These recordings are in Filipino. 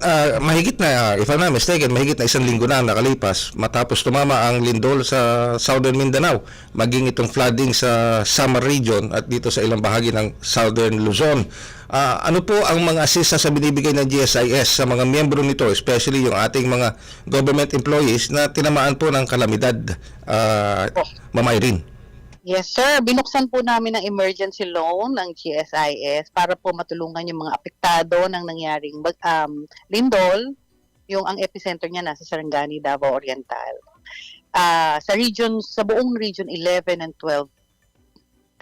Ah, mahigit na, if I'm not mistaken, mahigit na isang linggo na nakalipas matapos tumama ang lindol sa Southern Mindanao, maging itong flooding sa Samar region at dito sa ilang bahagi ng Southern Luzon. Ah, ano po ang mga assistance na binibigay ng GSIS sa mga miyembro nito, especially yung ating mga government employees na tinamaan po ng kalamidad, uh, Mama Irene? Yes, sir. Binuksan po namin ang emergency loan ng GSIS para po matulungan yung mga apektado ng nangyaring um, lindol. Yung ang epicenter niya nasa Sarangani, Davao Oriental. Ah, sa region, sa buong region 11 and 12,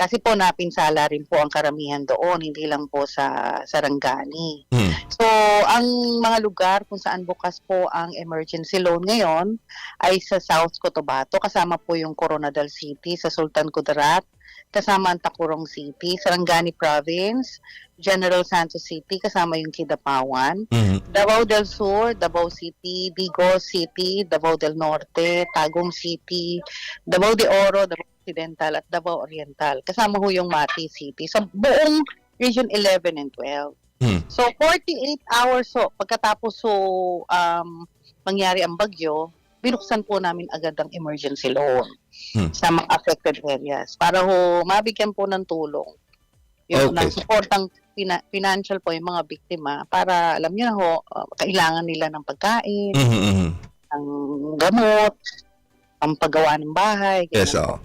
kasi po napinsala rin po ang karamihan doon, hindi lang po sa Sarangani. Hmm. So, ang mga lugar kung saan bukas po ang emergency loan ngayon ay sa South Cotabato, kasama po yung Coronadal City, sa Sultan Kudarat, kasama ang Tacurong City, Sarangani Province, General Santos City, kasama yung Kidapawan, Mhm. Davao del Sur, Davao City, Digos City, Davao del Norte, Tagum City, Davao de Oro, Davao Occidental at Davao Oriental. Kasama ho yung Mati City sa buong Region 11 and 12. Hmm. So 48 hours so pagkatapos so um, mangyari ang bagyo, binuksan po namin agad ang emergency loan Hmm. sa mga affected areas para ho mabigyan po ng tulong. Yung Okay. ng suportang pina- financial po yung mga biktima para alam niyo na ho uh, kailangan nila ng pagkain, Mhm, mhm. ng gamot, ang paggawa ng bahay. Yes, oo.